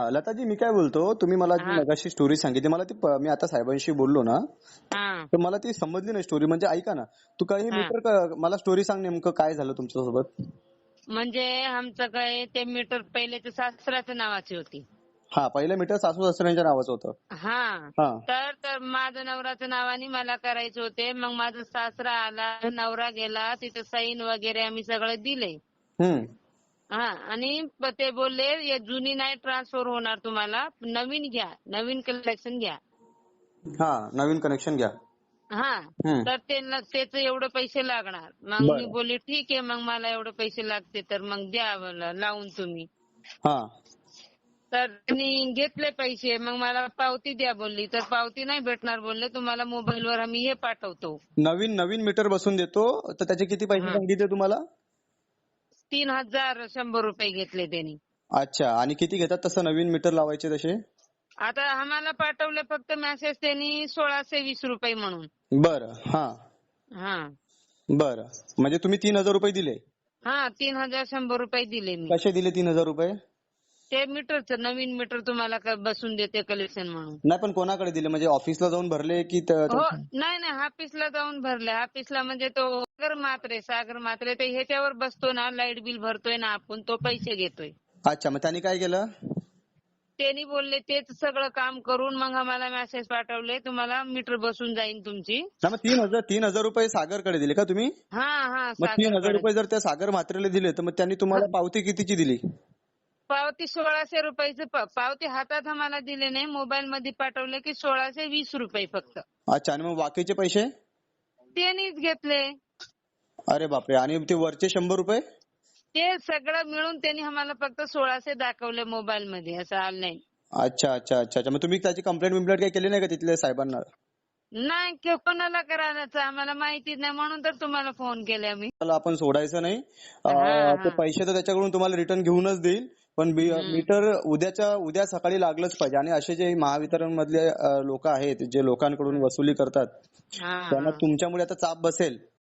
लताजी मी काय बोलतो? तुम्ही मला जी. मगाशी स्टोरी सांगितली मला ती प- मी आता साहेबांशी बोललो ना हा. तर मला ती समजली नाही स्टोरी म्हणजे ऐका ना तू काही हा. मीटर क- मला स्टोरी सांग नेमकं काय झालं तुमच्यासोबत. म्हणजे आमचं काय ते मीटर पहिले ते सासऱ्याच्या नावाची होती. हा पहिलं मीटर सासू सासऱ्यांच्या नावाचं होतं. हा. हा. तर तर माझं नवऱ्याच्या नावाने मला करायचे होते. मग माझा सासरा आला नवरा गेला तिथे साईन वगैरे आम्ही सगळं दिले. हम्म. हा आणि ते बोलले "हे जुनी नाही ट्रान्सफर होणार तुम्हाला. नवीन घ्या नवीन कलेक्शन घ्या. हा नवीन कनेक्शन घ्या. हा. तर ते त्याचे एवढे पैसे लागणार. मग. मी बोलले ठीक आहे मग मला एवढे पैसे लागते तर मग द्या मला लावून तुम्ही. हा. तर त्यांनी घेतले पैसे मग मला पावती द्या बोलली. तर पावती नाही भेटणार बोलले तुम्हाला मोबाईलवर आम्ही हे पाठवतो. नवीन नवीन मीटर बसून देतो तर त्याचे किती पैसे. सांगितले तुम्हाला? तीन हजार शंभर रुपये घेतले त्यांनी. अच्छा आणि किती घेतात तसं नवीन मीटर लावायचे तसे? आता आम्हाला पाठवले फक्त मेसेज त्यांनी सोळाशे वीस रुपये म्हणून. बरं हा. हा. बरं. म्हणजे तुम्ही तीन हजार रुपये दिले? हा तीन हजार शंभर रुपये दिले मी. कसे दिले तीन हजार रुपये? ते मीटरचं नवीन मीटर तुम्हाला क- बसून देते कलेक्शन म्हणून. नाही पण कोणाकडे दिले? म्हणजे ऑफिसला जाऊन भरले की त- हो नाही नाही हाफिसला जाऊन भरले. हाफिसला म्हणजे तो सागर मात्रे सागर मात्रे ते ह्याच्यावर बसतो ना लाइट बिल भरतोय ना आपण तो पैसे घेतोय. अच्छा मग त्यांनी काय केलं? त्यांनी बोलले तेच सगळं काम करून मग आम्हाला मेसेज पाठवले तुम्हाला मीटर बसून जाईल तुमची. ना मग तीन हजार तीन हजार रुपये सागरकडे दिले का तुम्ही? हा हा मग तीन हजार. रुपये जर त्या सागर म्हात्रेला दिले तर मग त्यांनी तुम्हाला पावती कितीची दिली? पावती सोळाशे रुपयाची पावती हातात आम्हाला दिले नाही. मोबाईल मध्ये पाठवले की सोळाशे वीस रुपये फक्त. अच्छा आणि मग बाकीचे पैसे? त्यांनीच घेतले. अरे बापरे आणि ते वरचे शंभर रुपये? ते सगळं मिळून त्यांनी आम्हाला फक्त सोळाशे दाखवले मोबाईल मध्ये असं ऑनलाईन अच्छा अच्छा अच्छा अच्छा. मग तुम्ही त्याची कंप्लेंट बिम्प्लेंट काही केली नाही का तिथल्या साहेबांना? नाही कोणाला करायचं? आम्हाला माहिती नाही म्हणून तर तुम्हाला फोन केले आम्ही त्याला आपण सोडायचं नाही. ते. पैसे तर त्याच्याकडून तुम्हाला रिटर्न घेऊनच देईल. पण मीटर उद्याच्या उद्या सकाळी लागलंच पाहिजे. आणि असे जे महावितरण मधले लोक आहेत जे लोकांकडून वसुली करतात हा, त्यांना. तुमच्यामुळे आता चाप बसेल.